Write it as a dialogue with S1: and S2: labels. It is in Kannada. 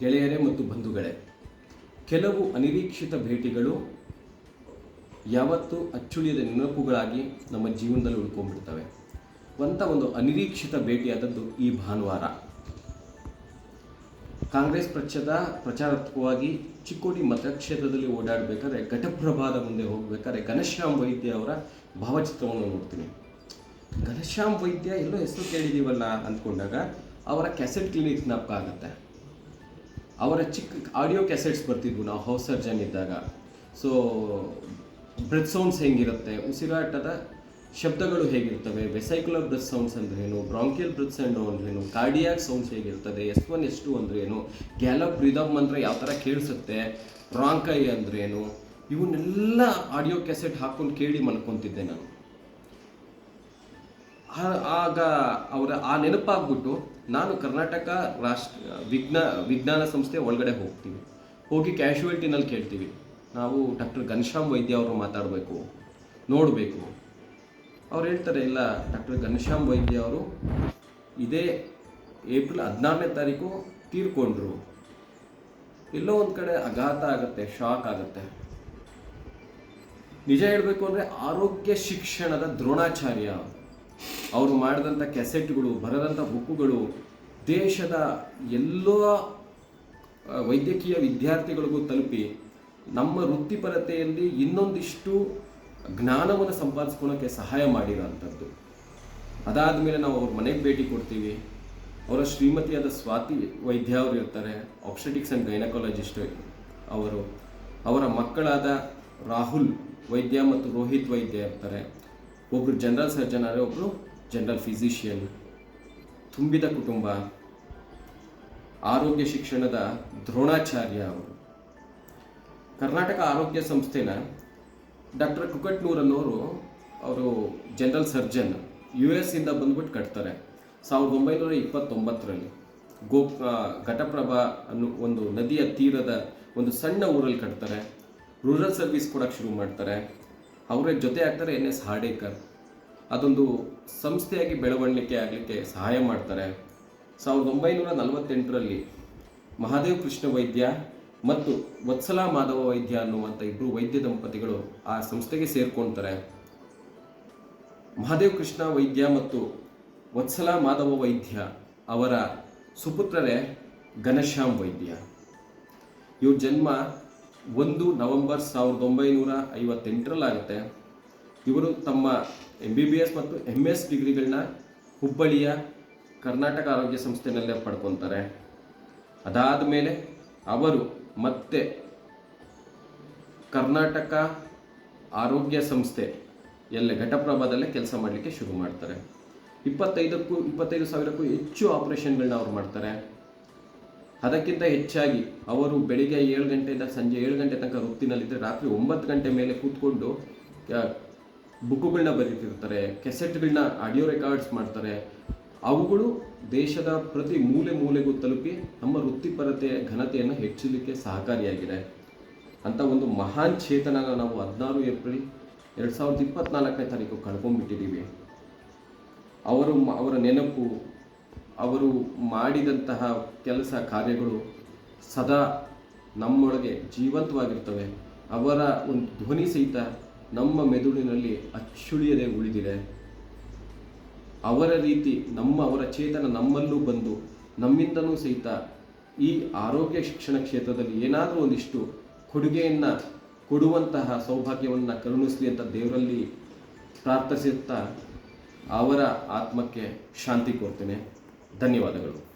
S1: ಗೆಳೆಯರೇ ಮತ್ತು ಬಂಧುಗಳೇ, ಕೆಲವು ಅನಿರೀಕ್ಷಿತ ಭೇಟಿಗಳು ಯಾವತ್ತೂ ಅಚ್ಚುಳಿಯದ ನೆನಪುಗಳಾಗಿ ನಮ್ಮ ಜೀವನದಲ್ಲಿ ಉಳ್ಕೊಂಡ್ಬಿಡ್ತವೆ. ಅಂತ ಒಂದು ಅನಿರೀಕ್ಷಿತ ಭೇಟಿಯಾದದ್ದು ಈ ಭಾನುವಾರ. ಕಾಂಗ್ರೆಸ್ ಪಕ್ಷದ ಪ್ರಚಾರತ್ವವಾಗಿ ಚಿಕ್ಕೋಡಿ ಮತಕ್ಷೇತ್ರದಲ್ಲಿ ಓಡಾಡಬೇಕಾದ್ರೆ ಘಟಪ್ರಭಾದ ಮುಂದೆ ಹೋಗಬೇಕಾದ್ರೆ ಘನಶ್ಯಾಮ್ ವೈದ್ಯ ಅವರ ಭಾವಚಿತ್ರವನ್ನು ನೋಡ್ತೀನಿ. ಘನಶ್ಯಾಮ್ ವೈದ್ಯ ಎಲ್ಲೋ ಹೆಸರು ಕೇಳಿದೀವಲ್ಲ ಅಂದ್ಕೊಂಡಾಗ ಅವರ ಕ್ಯಾಸೆಟ್ ಕ್ಲಿನಿಕ್ ಜ್ಞಾಪಕ ಆಗುತ್ತೆ ಅವರ ಚಿಕ್ಕ ಆಡಿಯೋ ಕ್ಯಾಸೆಟ್ಸ್ ಬರ್ತಿದ್ವು ನಾವು ಹೌಸ್ ಸರ್ಜನ್ ಇದ್ದಾಗ. ಸೊ ಬ್ರೆತ್ ಸೌಂಡ್ಸ್ ಹೆಂಗಿರುತ್ತೆ? ಉಸಿರಾಟದ ಶಬ್ದಗಳು ಹೇಗಿರ್ತವೆ ವೆಸೈಕ್ಯುಲರ್ ಬ್ರೆತ್ ಸೌಂಡ್ಸ್ ಅಂದ್ರೇನು? ಬ್ರಾಂಕಿಯಲ್ ಬ್ರೆತ್ ಸೌಂಡ್ ಅಂದ್ರೇನು? ಕಾರ್ಡಿಯಾಕ್ ಸೌಂಡ್ಸ್ ಹೇಗಿರ್ತದೆ? ಎಸ್ ಒನ್, ಎಸ್ ಟು ಅಂದ್ರೇನು? ಗ್ಯಾಲಪ್ ರಿದಮ್ ಅಂದರೆ ಯಾವ ಥರ ಕೇಳಿಸುತ್ತೆ? ರಾಂಕೈ ಅಂದ್ರೇನು? ಇವನ್ನೆಲ್ಲ ಆಡಿಯೋ ಕ್ಯಾಸೆಟ್ ಹಾಕೊಂಡು ಕೇಳಿ ಮಲ್ಕೊತಿದ್ದೆ ನಾನು. ಆಗ ಅವರ ಆ ನೆನಪಾಗ್ಬಿಟ್ಟು ನಾನು ಕರ್ನಾಟಕ ರಾಷ್ಟ್ರ, ವಿಜ್ಞಾ, ವಿಜ್ಞಾನ ಸಂಸ್ಥೆ ಒಳಗಡೆ ಹೋಗ್ತೀವಿ. ಹೋಗಿ ಕ್ಯಾಶುವಲ್ಟಿನಲ್ಲಿ ಕೇಳ್ತೀವಿ. ನಾವು ಡಾಕ್ಟರ್ ಘನಶ್ಯಾಮ್ ವೈದ್ಯ ಅವರು ಮಾತಾಡಬೇಕು, ನೋಡಬೇಕು. ಅವ್ರು ಹೇಳ್ತಾರೆ, ಇಲ್ಲ, ಡಾಕ್ಟರ್ ಘನಶ್ಯಾಮ್ ವೈದ್ಯ ಅವರು ಇದೇ ಏಪ್ರಿಲ್ ಹದಿನಾರನೇ ತಾರೀಕು ತೀರ್ಕೊಂಡ್ರು. ಎಲ್ಲೋ ಒಂದು ಕಡೆ ಆಘಾತ ಆಗುತ್ತೆ, ಶಾಕ್ ಆಗುತ್ತೆ. ನಿಜ ಹೇಳಬೇಕು ಅಂದರೆ ಆರೋಗ್ಯ ಶಿಕ್ಷಣದ ದ್ರೋಣಾಚಾರ್ಯ. ಅವರು ಮಾಡಿದಂಥ ಕೆಸೆಟ್ಗಳು ಬರೆದಂಥ ಬುಕ್ಕುಗಳು, ದೇಶದ ಎಲ್ಲ ವೈದ್ಯಕೀಯ ವಿದ್ಯಾರ್ಥಿಗಳಿಗೂ ತಲುಪಿ ನಮ್ಮ ವೃತ್ತಿಪರತೆಯಲ್ಲಿ ಇನ್ನೊಂದಿಷ್ಟು ಜ್ಞಾನವನ್ನು ಸಂಪಾದಿಸ್ಕೊಳಕ್ಕೆ ಸಹಾಯ ಮಾಡಿರೋಂಥದ್ದು. ಅದಾದ ಮೇಲೆ ನಾವು ಅವ್ರ ಮನೆಗೆ ಭೇಟಿ ಕೊಡ್ತೀವಿ. ಅವರ ಶ್ರೀಮತಿಯಾದ ಸ್ವಾತಿ ವೈದ್ಯ ಅವರು ಇರ್ತಾರೆ ಆಪ್ಸೆಟಿಕ್ಸ್ ಆ್ಯಂಡ್ ಗೈನಕಾಲಜಿಸ್ಟ್ ಅವರು ಅವರ ಮಕ್ಕಳಾದ ರಾಹುಲ್ ವೈದ್ಯ ಮತ್ತು ರೋಹಿತ್ ವೈದ್ಯ ಇರ್ತಾರೆ. ಒಬ್ಬರು ಜನರಲ್ ಸರ್ಜನ್ ಆದರೆ ಒಬ್ಬರು ಜನರಲ್ ಫಿಸಿಷಿಯನ್ ತುಂಬಿದ ಕುಟುಂಬ. ಆರೋಗ್ಯ ಶಿಕ್ಷಣದ ದ್ರೋಣಾಚಾರ್ಯ ಅವರು. ಕರ್ನಾಟಕ ಆರೋಗ್ಯ ಸಂಸ್ಥೆನ ಡಾಕ್ಟರ್ ಕುಕಟ್ನೂರ್ ಅನ್ನೋರು ಅವರು ಜನರಲ್ ಸರ್ಜನ್ ಯು ಎಸ್ ಇಂದ ಬಂದ್ಬಿಟ್ಟು ಕಟ್ತಾರೆ. ಸಾವಿರದ ಒಂಬೈನೂರ ಇಪ್ಪತ್ತೊಂಬತ್ತರಲ್ಲಿ ಗೋ ಘಟಪ್ರಭಾ ಅನ್ನೋ ಒಂದು ನದಿಯ ತೀರದ ಒಂದು ಸಣ್ಣ ಊರಲ್ಲಿ ಕಟ್ತಾರೆ. ರೂರಲ್ ಸರ್ವಿಸ್ ಕೊಡೋಕ್ಕೆ ಶುರು ಮಾಡ್ತಾರೆ. ಅವರ ಜೊತೆ ಆಗ್ತಾರೆ ಎನ್ ಎಸ್ ಹಾಡೇಕರ್. ಅದೊಂದು ಸಂಸ್ಥೆಯಾಗಿ ಬೆಳವಣಿಗೆ ಆಗಲಿಕ್ಕೆ ಸಹಾಯ ಮಾಡ್ತಾರೆ. ಸಾವಿರದ ಒಂಬೈನೂರ ನಲವತ್ತೆಂಟರಲ್ಲಿ ಮಹಾದೇವ್ ಕೃಷ್ಣ ವೈದ್ಯ ಮತ್ತು ವತ್ಸಲಾ ಮಾಧವ ವೈದ್ಯ ಅನ್ನುವಂಥ ಇಬ್ಬರು ವೈದ್ಯ ದಂಪತಿಗಳು ಆ ಸಂಸ್ಥೆಗೆ ಸೇರ್ಕೊಳ್ತಾರೆ ಮಹಾದೇವ್ ಕೃಷ್ಣ ವೈದ್ಯ ಮತ್ತು ವತ್ಸಲಾ ಮಾಧವ ವೈದ್ಯ ಅವರ ಸುಪುತ್ರರೇ ಘನಶ್ಯಾಮ್ ವೈದ್ಯ. ಇವ್ರ ಜನ್ಮ ಒಂದು ನವೆಂಬರ್ ಸಾವಿರದ ಒಂಬೈನೂರ ಐವತ್ತೆಂಟರಲ್ಲಾಗುತ್ತೆ. ಇವರು ತಮ್ಮ ಎಂ ಬಿ ಬಿ ಎಸ್ ಮತ್ತು ಎಂ ಎಸ್ ಡಿಗ್ರಿಗಳನ್ನ ಹುಬ್ಬಳ್ಳಿಯ ಕರ್ನಾಟಕ ಆರೋಗ್ಯ ಸಂಸ್ಥೆನಲ್ಲೇ ಪಡ್ಕೊತಾರೆ. ಅದಾದ ಮೇಲೆ ಅವರು ಮತ್ತೆ ಕರ್ನಾಟಕ ಆರೋಗ್ಯ ಸಂಸ್ಥೆ ಎಲ್ಲ ಘಟಪ್ರಭಾದಲ್ಲೇ ಕೆಲಸ ಮಾಡಲಿಕ್ಕೆ ಶುರು ಮಾಡ್ತಾರೆ. ಇಪ್ಪತ್ತೈದಕ್ಕೂ, ಇಪ್ಪತ್ತೈದು ಸಾವಿರಕ್ಕೂ ಹೆಚ್ಚು ಆಪರೇಷನ್ಗಳನ್ನ ಅವ್ರು ಮಾಡ್ತಾರೆ. ಅದಕ್ಕಿಂತ ಹೆಚ್ಚಾಗಿ ಅವರು ಬೆಳಿಗ್ಗೆ ಏಳು ಗಂಟೆಯಿಂದ ಸಂಜೆ ಏಳು ಗಂಟೆ ತನಕ ವೃತ್ತಿನಲ್ಲಿದ್ದರೆ ರಾತ್ರಿ ಒಂಬತ್ತು ಗಂಟೆ ಮೇಲೆ ಕೂತ್ಕೊಂಡು ಬುಕ್ಕುಗಳನ್ನ ಬರೀತಿರ್ತಾರೆ ಕೆಸೆಟ್ಗಳನ್ನ ಆಡಿಯೋ ರೆಕಾರ್ಡ್ಸ್ ಮಾಡ್ತಾರೆ. ಅವುಗಳು ದೇಶದ ಪ್ರತಿ ಮೂಲೆ ಮೂಲೆಗೂ ತಲುಪಿ ನಮ್ಮ ವೃತ್ತಿಪರತೆಯ ಘನತೆಯನ್ನು ಹೆಚ್ಚಲಿಕ್ಕೆ ಸಹಕಾರಿಯಾಗಿದೆ. ಅಂತ ಒಂದು ಮಹಾನ್ ಚೇತನನ ನಾವು ಹದಿನಾರು ಏಪ್ರಿಲ್ ಎರಡು ಸಾವಿರದ ಇಪ್ಪತ್ನಾಲ್ಕನೇ ತಾರೀಕು ಕಳ್ಕೊಂಡ್ಬಿಟ್ಟಿದ್ದೀವಿ ಅವರು ಅವರ ನೆನಪು ಅವರು ಮಾಡಿದಂತಹ ಕೆಲಸ ಕಾರ್ಯಗಳು ಸದಾ ನಮ್ಮೊಳಗೆ ಜೀವಂತವಾಗಿರ್ತವೆ. ಅವರ ಒಂದು ಧ್ವನಿ ಸಹಿತ ನಮ್ಮ ಮೆದುಳಿನಲ್ಲಿ ಅಚ್ಚುಳಿಯದೆ ಉಳಿದಿದೆ. ಅವರ ರೀತಿ ನಮ್ಮ, ಅವರ ಚೇತನ ನಮ್ಮಲ್ಲೂ ಬಂದು ನಮ್ಮಿಂದನೂ ಸಹಿತ ಈ ಆರೋಗ್ಯ ಶಿಕ್ಷಣ ಕ್ಷೇತ್ರದಲ್ಲಿ ಏನಾದರೂ ಒಂದಿಷ್ಟು ಕೊಡುಗೆಯನ್ನು ಕೊಡುವಂತಹ ಸೌಭಾಗ್ಯವನ್ನು ಕರುಣಿಸಲಿ ಅಂತ ದೇವರಲ್ಲಿ ಪ್ರಾರ್ಥಿಸುತ್ತಾ ಅವರ ಆತ್ಮಕ್ಕೆ ಶಾಂತಿ ಕೋರ್ತೇನೆ. ಧನ್ಯವಾದಗಳು.